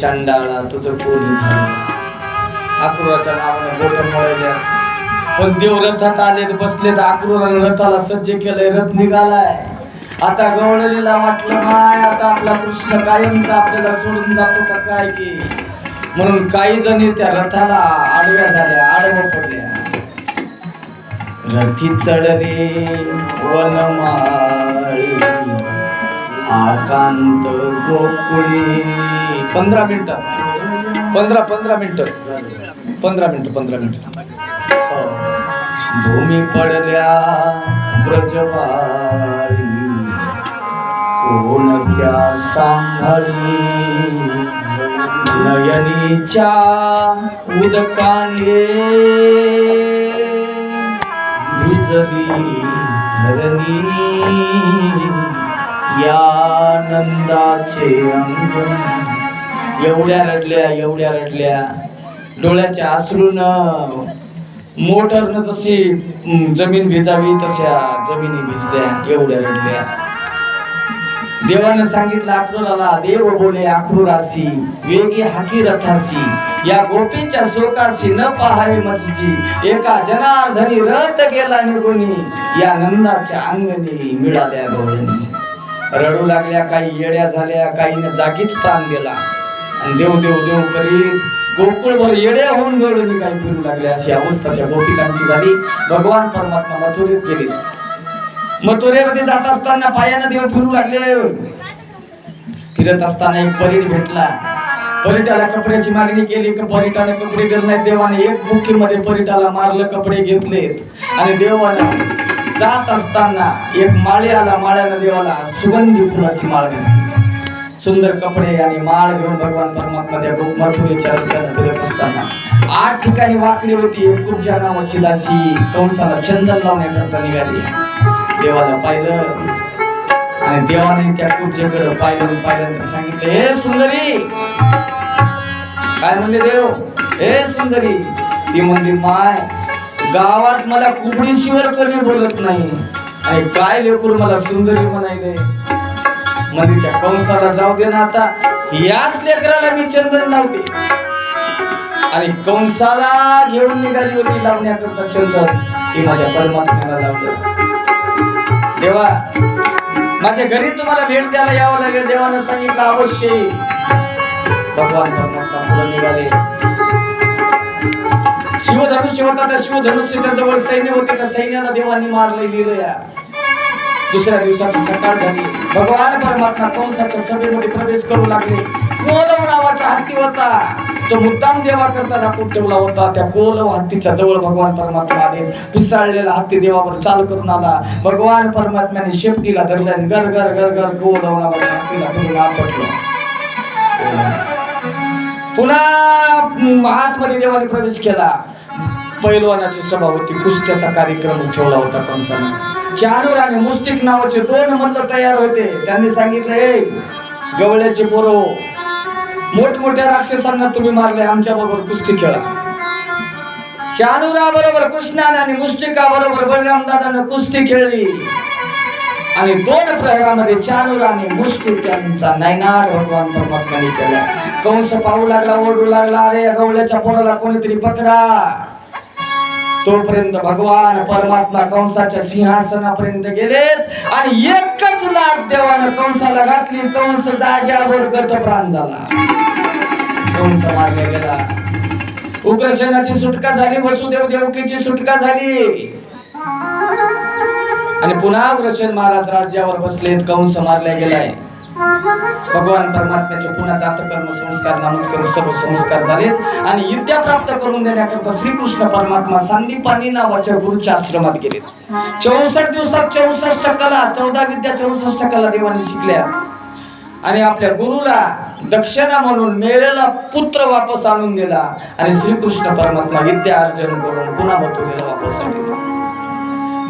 चांडाळा तुझं कोणी झालं अक्रूराच्या नावाने बोट मळल्या पण देव रथात आले बसलेत अक्रूराने रथाला सज्ज केलंय रथ निघालाय. आता गवळलेला वाटलं माय आता आपला कृष्ण कायमचा आपल्याला सोडून जातो का काय की? म्हणून काही जणी त्या रथाला आडव्या झाल्या आडव्या पडल्या. रथी चढले वनमाळी. आकांत गोकुळी. पंधरा मिनिट. पंधरा पंधरा मिनिट. पंधरा मिनिट पंधरा मिनिट. हो. भूमी पडल्या ब्रजवाळी कोण त्या सांभाळी? नयनीच्या उदकाने. भिजली धरणी. या नंदाचे एवढ्या रडल्या एवढ्या रडल्या. डोळ्याच्या आसरून मोटरनं जशी जमीन भिजावी तशा जमिनी भिजल्या एवढ्या रडल्या. देवानं सांगितलं अक्रूराला देव बोले अक्रूरासी वेगी हाकी रथासी या गोपीच्या शोकाशी न पहावे मसीची एका जनार्धनी रथ गेला निघुनी या नंदाच्या अंगणी मिळाल्या गवळणी. रडू लागल्या काही येड्या झाल्या काहीने जागीच प्राण दिला. आणि देव देव देव करीत गोकुळभर येड्या होऊन गळून काही फिरू लागल्या अशी अवस्था त्या गोपिकांची झाली. भगवान परमात्मा मथुरेत गेले. मथुरेमध्ये जात असताना पायानं देव फिरू लागले. फिरत असताना एक परीट भेटला. परीटाला कपड्याची मागणी केली की परीटाने कपडे दिले नाहीत. देवाने एक बुक्कीमध्ये परीटाला मारलं कपडे घेतलेत. आणि देवाला जात असताना एक माळी आला माळ्याला देवाला सुगंधी फुलाची माळ घातली सुंदर कपडे आणि माळ घेऊन भगवान परमात्मा त्या मथुरेच्या रस्त्याने फिरत असताना. आठ ठिकाणी वाकडी होती एक कुर्जा नावाची दासी कंसाला चंदन लावण्याकरता निघाली. देवाला पाहिलं आणि देवाने त्या कुर्जेकडे पाहिलं आणि पाहिल्यानंतर सांगितलं हे सुंदरी! काय म्हणले देव? हे सुंदरी ती म्हणली माय गावात मला कुबडीशिवर कोणी बोलत नाही. आणि काय लेकूर मला सुंदरी म्हणायले म्हणजे त्या कंसाला जाऊ दे ना आता. याच लेकराला मी चंदन लावते. आणि कंसाला घेऊन निघाली होती लावण्याकरता चंदन. ती माझ्या परमात्म्याला लावलं देवा माझ्या घरी तुम्हाला भेट द्यायला यावं लागेल. देवानं सांगितलं अवश्य. भगवान परमात्मा निघाले. शिवधनुष्य होता त्या शिवधनुष्याच्या जवळ सैन्य होते त्या सैन्याला देवांनी मारले लिहिलं या दुसऱ्या दिवसाची सकाळ झाली. भगवान परमात्मा कंसाच्या सभेमध्ये प्रवेश करू लागले. कोलव नावाचा हत्ती होता. जो मुद्दाम देवा करता दाखवून ठेवला होता त्या कोलव हत्तीच्या जवळ भगवान परमात्मा आले. पिसाळलेला हत्ती देवावर चाल करून आला. भगवान परमात्म्याने शेपटीला धरलं आणि गर गर गर गर कोलव नावाच्या हत्तीला धरून आपटलं. पुन्हा आतमध्ये देवाने प्रवेश केला. पैलवानाची सभा होती कुस्त्याचा कार्यक्रम ठेवला होता कंसाने चानूर आणि मुस्टिक नावाचे दोन मल्ल तयार होते. त्यांनी सांगितलं हे गवळ्याचे पोरो हो, मोठमोठ्या राक्षसांना तुम्ही मारले आमच्या बरोबर कुस्ती खेळा. चानुरा बरोबर कृष्णाने आणि मुष्टिका बरोबर बलराम दादानं कुस्ती खेळली. आणि दोन प्रहरामध्ये चानूर आणि मुष्टिक यांचा नैनाट भगवान परमात्म्याने केला कंस पाहू लागला ओरडू लागला अरे गवल्याच्या गवळ्याच्या पोराला कोणीतरी पकडा. तोपर्यंत भगवान परमात्मा कंसाच्या सिंहासनापर्यंत गेलेत आणि एकच लाट देवानं कंसाला घातली. कंस जाग्यावर गतप्राण झाला. कंस मारला गेला. उग्रसेनाची सुटका झाली वसुदेव देवकीची सुटका झाली. आणि पुन्हा उग्रसेन महाराज राज्यावर बसलेत कंस मारला गेलाय. भगवान परमात्म्याचे पुन्हा जातकर्म संस्कार नमस्कार सर्व संस्कार झालेत. आणि विद्या प्राप्त करून देण्याकरता श्रीकृष्ण परमात्मा संदीपानी नावाच्या गुरुच्या आश्रमात गेलेत. चौसष्ट दिवसात चौसष्ट कला चौदा विद्या चौसष्ट कला देवाने शिकल्या आणि आपल्या गुरुला दक्षिणा म्हणून मेलेला पुत्र वापस आणून दिला. आणि श्रीकृष्ण परमात्मा विद्या अर्जन करून पुन्हा मथुरेला वापस आणले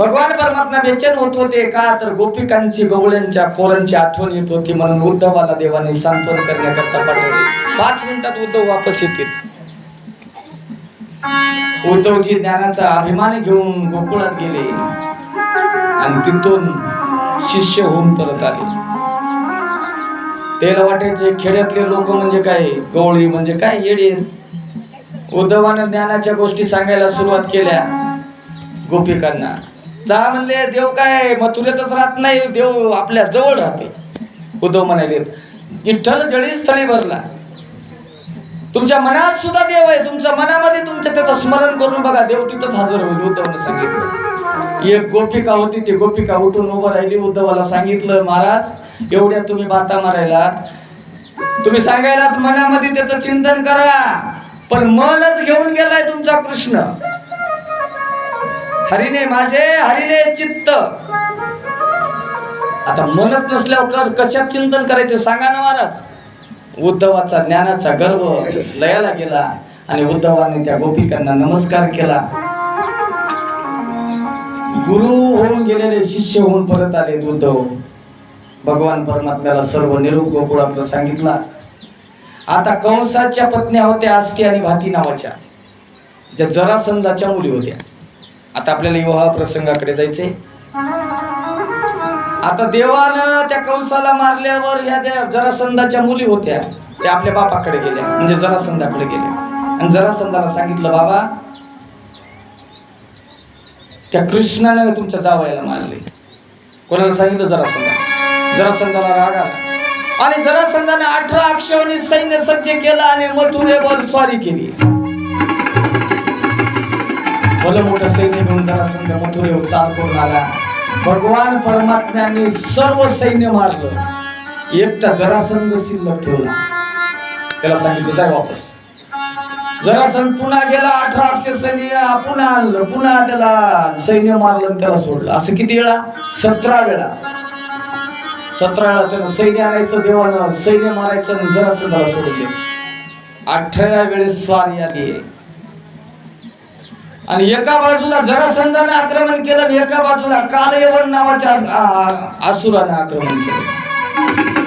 भगवान परमात्मा बेचैन होत होते. का तर गोपिकांची गवळ्यांच्या पोरांची आठवण येत होती. म्हणून उद्धवाला देवाने सांत्वन करण्याकरता पाठवले. पाच मिनिटात उद्धव वापस येतील. उद्धवजी ज्ञानाचा अभिमान घेऊन गोकुळात गेले. आणि तिथून शिष्य होऊन परत आले. त्याला वाटायचे खेड्यातले लोक म्हणजे काय? गवळी म्हणजे काय? येडे. उद्धवानं ज्ञानाच्या गोष्टी सांगायला सुरुवात केल्या. गोपिकांना. जा म्हणले देव काय मथुरेतच राहत नाही देव आपल्या जवळ राहते. उद्धव म्हणाले विठ्ठल जळी स्थळी भरला. तुमच्या मनात सुद्धा देव आहे. तुमच्या मनामध्ये तुमच्या त्याचं स्मरण करून बघा देव तिथंच हजर होईल उद्धवनं सांगितलं. एक गोपिका होती ती गोपिका उठून उभं राहिली. उद्धवाला सांगितलं महाराज एवढ्या तुम्ही बाता मारायलात तुम्ही सांगायलात मनामध्ये त्याचं चिंतन करा पण मनच घेऊन गेलाय तुमचा कृष्ण. हरिने माझे हरिने चित्त. आता मनच नसल्यावर कशात चिंतन करायचं? सांगा ना महाराज. उद्धवाचा ज्ञानाचा गर्व लयाला गेला आणि उद्धवाने त्या गोपिकांना नमस्कार केला. गुरु होऊन गेलेले शिष्य होऊन परत आले उद्धव. भगवान परमात्म्याला सर्व निरूप गोकुळातलं सांगितला. आता कंसाच्या पत्न्या होत्या आस्ती आणि भाती नावाच्या. ज्या जरासंधाच्या मुली होत्या. आता आपल्याला विवाह प्रसंगाकडे जायचे आता देवानं त्या कंसाला मारल्यावर ह्या ज्या जरासंधाच्या मुली होत्या. त्या आपल्या बापाकडे गेल्या. म्हणजे जरासंधाकडे गेल्या. आणि जरासंधाला सांगितलं बाबा त्या कृष्णानं तुमच्या जावायला मारले. कोणाला सांगितलं? जरासंधा जरासंधाला राग आला. आणि जरासंधाने अठरा अक्षवणी सैन्य सज्ज केला आणि मथुरेवर स्वारी केली. भलं मोठं सैन्य घेऊन जरासंध मथुरे उच्चार करून आला. भगवान परमात्म्याने सर्व सैन्य मारलं. एकटा जरासंध शिल्लक ठेवला. त्याला सांगितलं जाय वापस. जरासंध पुन्हा गेला अठरा अक्षर सैन्य पुन्हा आणलं पुन्हा त्याला सैन्य मारलं त्याला सोडलं. असं किती वेळा? सतरा वेळा. सतरा वेळा त्यानं सैन्य आणायचं देवानं सैन्य मारायचं आणि जरासंधाला सोडून द्यायचं. अठराव्या वेळेस स्वारी आली आहे. आणि एका बाजूला जरासंधाने आक्रमण केलं आणि एका बाजूला कालयवन नावाच्या आ- असुराने आक्रमण केलं.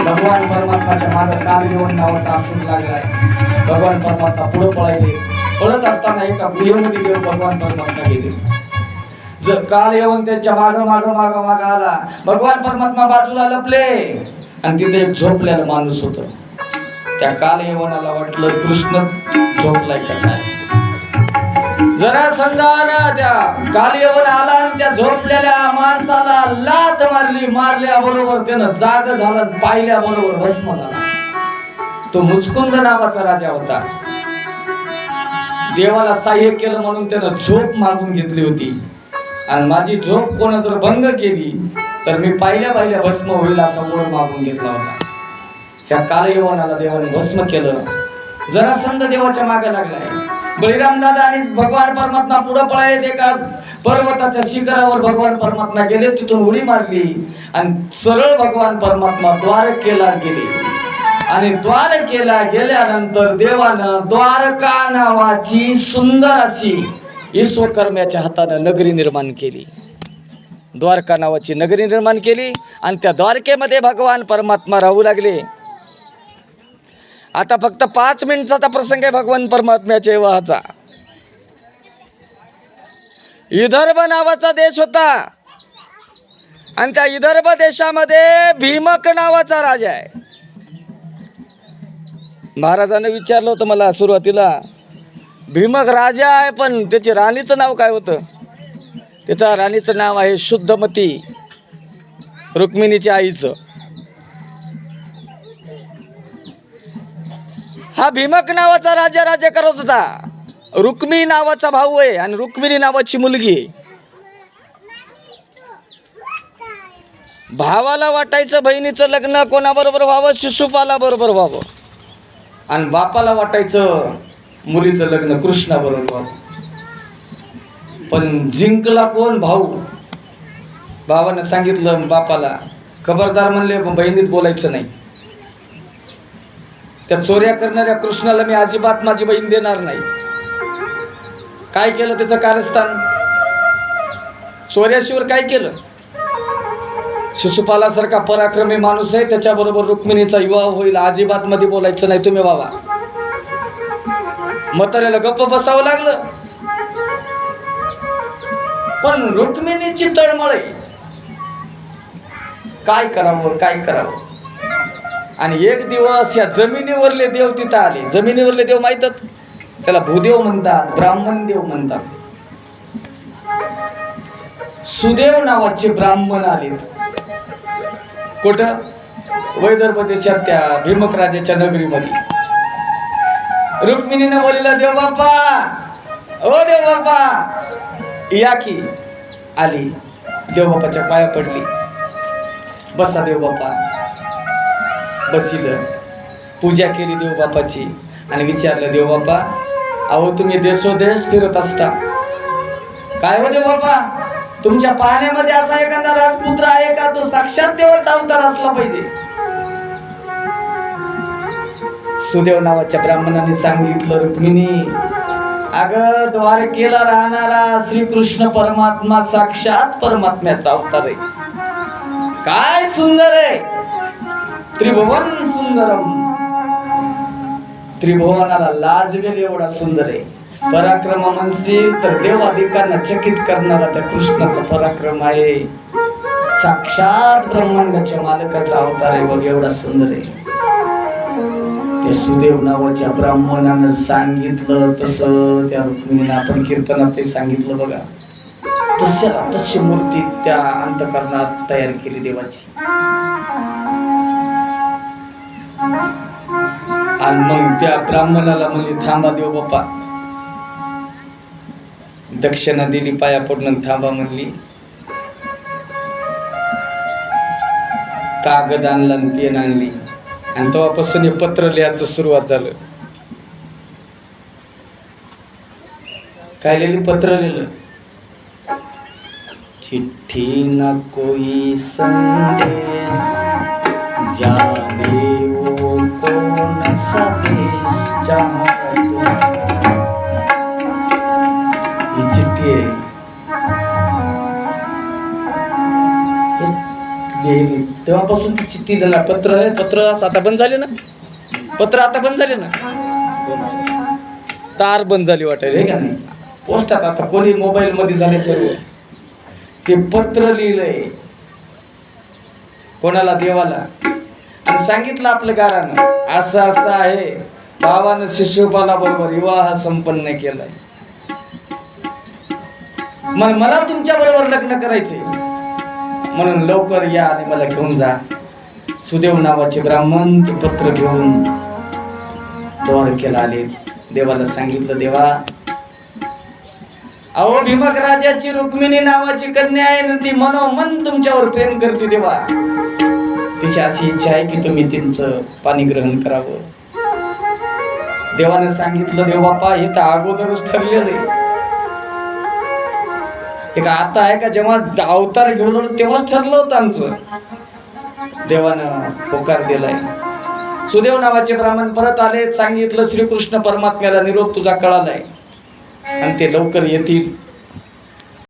भगवान परमात्माच्या मागे कालयवन नावाचा असुर लागलाय. भगवान परमात्मा पुढे पळायले. पळत असताना एका गुहेमध्ये देव भगवान परमात्मा गेले. जर काल येऊन त्यांच्या माग माग माग माग आला भगवान परमात्मा बाजूला लपले. आणि तिथे एक झोपलेला माणूस होत. त्या काल येवनाला वाटलं कृष्ण झोपलाय का काय जरा संघानं त्या कालियवन आला आणि त्या झोपलेल्या माणसाला लात मारली. मारल्या बरोबर त्यानं जाग झाला पाहिल्या बरोबर भस्म झाला. तो मुचकुंद नावाचा राजा होता. देवाला सहाय्य केलं म्हणून त्यानं झोप मागून घेतली होती. आणि माझी झोप कोण जर भंग केली तर मी पाहिल्या पाहिल्या भस्म होईल असा ओळ मागून घेतला होता. ह्या कालयवनाला देवाने भस्म केलं. जरासंध देवाच्या मागे लागलाय. बळीराम दादा आणि भगवान परमात्मा पुढे पळाले एका पर्वताच्या शिखरावर भगवान परमात्मा गेले तिथून उडी मारली. आणि सरळ भगवान परमात्मा द्वारकेला गेले. आणि द्वारकेला गेल्यानंतर देवानं द्वारका नावाची सुंदर अशी विश्वकर्म्याच्या हातानं नगरी निर्माण केली. द्वारका नावाची नगरी निर्माण केली आणि त्या द्वारकेमध्ये भगवान परमात्मा राहू लागले. आता फक्त पाच मिनिटाचा प्रसंग आहे भगवान परमात्म्याच्या विवाहाचा. विदर्भ नावाचा देश होता. आणि त्या विदर्भ देशामध्ये भीमक नावाचा राजा आहे. महाराजाने विचारलं होतं मला सुरुवातीला भीमक राजा आहे पण त्याची राणीचं नाव काय होतं? त्याच्या राणीचं नाव आहे शुद्धमती रुक्मिणीच्या आईचं. हा भीमक नावाचा राजा राज्य करत होता. रुक्मी नावाचा भाऊ आहे आणि रुक्मिणी नावाची मुलगी आहे. भावाला वाटायचं बहिणीचं लग्न कोणाबरोबर व्हावं शिशुपाला बरोबर व्हावं. आणि बापाला वाटायचं मुलीचं लग्न कृष्णाबरोबर. व्हावं पण जिंकला कोण भाऊ? भावानं सांगितलं बापाला खबरदार म्हणले बहिणीत बोलायचं नाही. त्या चोऱ्या करणाऱ्या कृष्णाला मी अजिबात माझी बहीण देणार नाही. काय केलं त्याचं कारस्थान? चोऱ्याशिवर काय केलं? शिशुपालासारखा पराक्रमी माणूस आहे त्याच्याबरोबर रुक्मिणीचा विवाह होईल अजिबात मध्ये बोलायचं नाही तुम्ही बाबा. म्हाताऱ्याला गप्प बसावं लागलं. पण रुक्मिणीची तळमळ आहे. काय करावं काय करावं? आणि एक दिवस या जमिनीवरले देव तिथं आले. जमिनीवरले देव माहितात त्याला भूदेव म्हणतात ब्राह्मण देव म्हणतात. सुदेव नावाचे ब्राह्मण आलेत. कुठं? वैदर्भ देशात त्या भीमक राजाच्या नगरीमध्ये. रुक्मिणीने बोललेला देव बाप्पा ओ देव बाप्पा या की आली. देव बाप्पाच्या पाया पडली. बसा देव बाप्पा बसिलं. पूजा केली देवबापाची आणि विचारलं देवबापा अहो तुम्ही देशोदेश फिरत असता. काय हो देव बाप्पा तुमच्या पाहण्यामध्ये असा एखादा राजपुत्र आहे का तो साक्षात देवाचा अवतार असला पाहिजे? सुदेव नावाच्या ब्राह्मणाने सांगितलं रुक्मिणी अगं द्वारकेला राहणारा श्रीकृष्ण परमात्मा साक्षात परमात्म्याचा अवतार आहे. काय सुंदर आहे! त्रिभुवन सुंदरम. त्रिभुवनाला लाजवेल एवढा सुंदर आहे. पराक्रम म्हणशील तर देवादिकांना चकित करणारा त्या कृष्णाचा पराक्रम आहे. साक्षात ब्रह्मांडाच्या मालकाचा अवतार आहे बघ एवढा सुंदर आहे. ते सुदेव नावाच्या ब्राह्मणानं सांगितलं तसं त्या रुक्मिणीनं आपण कीर्तनात ते सांगितलं बघा. तशा तशी मूर्ती त्या अंतकरणात तयार केली देवाची. आणि मग त्या ब्राह्मणाला म्हणली थांबा देव बाप्पा. दक्षिणा दिली पाया पडून थांबा म्हणली. कागद आणला आणि पेन आणली. आणि तेव्हापासून हे पत्र लिहायचं सुरुवात झालं. काय लिहिली? पत्र लिहिलं. चिठ्ठी न कोई संदेश जा ही चिठ्ठी आहे. तेव्हापासून ती चिठ्ठी दिला पत्र आहे पत्र असं आता बंद झाले ना? पत्र आता बंद झाले ना? हो तार बंद झाली वाटायला हे का नाही? पोस्टात आता कोणी मोबाईल मध्ये झाले सर्व. ते पत्र लिहिलंय. कोणाला? देवाला. आणि सांगितलं आपलं गारानं असं असं आहे. भावानं शिशुपाला बरोबर विवाह संपन्न केलाय. मग मला तुमच्या बरोबर लग्न करायचंय. म्हणून लवकर या आणि मला घेऊन जा. सुदेव नावाचे ब्राह्मण ते पत्र घेऊन द्वारकेला आले. देवाला सांगितलं देवा अहो भीमक राजाची रुक्मिणी नावाची कन्या आहे ना ती मनोमन तुमच्यावर प्रेम करते देवा. तिची अशी इच्छा आहे की तुम्ही तिचं पाणी ग्रहण करावं. देवाने सांगितलं देव बापा हे तर अगोदरच ठरलेलं आहे. हे का आता आहे का? जेव्हा अवतार घेऊन आलो तेव्हाच ठरलं होतं आमचं. देवानं होकार दिलाय. सुदेव नावाचे ब्राह्मण परत आले सांगितलं श्रीकृष्ण परमात्म्याला निरोप तुझा कळालाय. आणि ते लवकर येतील.